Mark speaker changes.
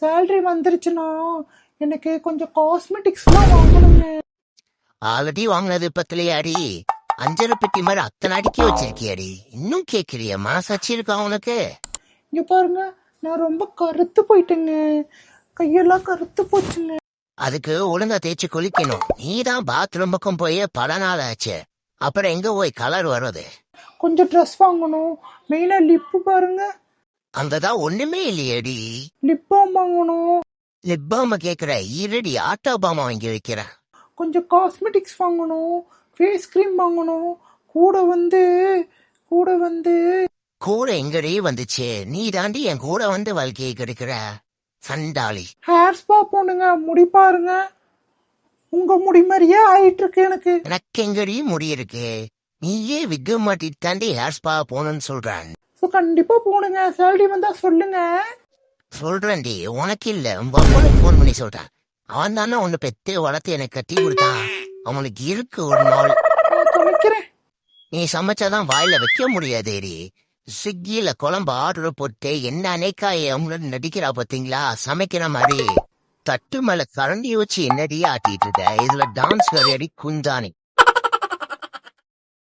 Speaker 1: Salary வந்துருச்சுன்னா எனக்கு கொஞ்சம் காஸ்மெட்டிக்ஸ்லாம் வாங்கணுங்க
Speaker 2: ஆல்ரெடி வாங்கினது பத்திலையாடி அஞ்சரை பெட்டி மாதிரி அத்தனை அடிக்கி வச்சிருக்கியாடி. இன்னும் கேக்குறிய மனசாட்சி இருக்கா உனக்கு?
Speaker 1: இங்க பாருங்க நான் ரொம்ப கருத்து போயிட்டேங்க. கையெல்லாம் கருத்து போச்சுங்க.
Speaker 2: அதுக்கு ஒழுங்கா தேய்ச்சி குளிக்கணும். நீ தான் பாத்ரூம் பக்கம் போய் பல நாள் ஆச்சு. அப்புறம் எங்க போய் கலர் வர்றது?
Speaker 1: கொஞ்சம் ட்ரெஸ் வாங்கணும். மெயினா லிப்பு பாருங்க.
Speaker 2: அங்கதான் ஒண்ணுமே இல்லையேடி.
Speaker 1: லிப் பாம் வாங்கணும்.
Speaker 2: லிப்பாம கேக்குற ஈரடி ஆட்டோ பாமா வாங்கி வைக்கிற.
Speaker 1: கொஞ்சம் காஸ்மெட்டிக்ஸ் வாங்கணும். ஃபேஸ் க்ரீம் வாங்கணும். கூட வந்து கூட வந்து.
Speaker 2: கூட எங்கடி வந்துச்சு? நீ தாண்டி என் கூட வந்து வாழ்க்கையை கெடுக்கிற. சண்டாளி.
Speaker 1: ஹேர் ஸ்பா போனுங்க முடி பாருங்க. உங்க முடி மாதிரியே ஆயிட்டு இருக்கு எனக்கு.
Speaker 2: எனக்கு எங்கடி முடி இருக்கு? நீயே விக்க மாட்டிட்டு தாண்டி ஹேர் ஸ்பா போகணும்னு சொல்றான்.
Speaker 1: ஸோ கண்டிப்பா போனுங்க சேலரி வந்தா சொல்லுங்க.
Speaker 2: சொல்றேன்டி. உனக்கு இல்ல. உங்க அப்பனுக்கு ஃபோன் பண்ணி சொல்றேன். அவன் தானே உன்னை பெத்து வளர்த்து எனக்கு கட்டி கொடுத்தான். அவனுக்கு இருக்கு ஒரு நாள்.
Speaker 1: துணைக்கிறேன்.
Speaker 2: நீ சமைச்சாதான் வாயில வைக்க முடியாதேடி. ஸ்விக்கியில குழம்பு ஆர்டர் போட்டு என்ன அவங்கள நடிக்கிறா பாத்தீங்களா? சமைக்கிற மாதிரி. தட்டு மேல கரண்டி வச்சு என்னடி ஆட்டிட்டு இருக்க? இதுல டான்ஸ் வேறையடி குந்தானி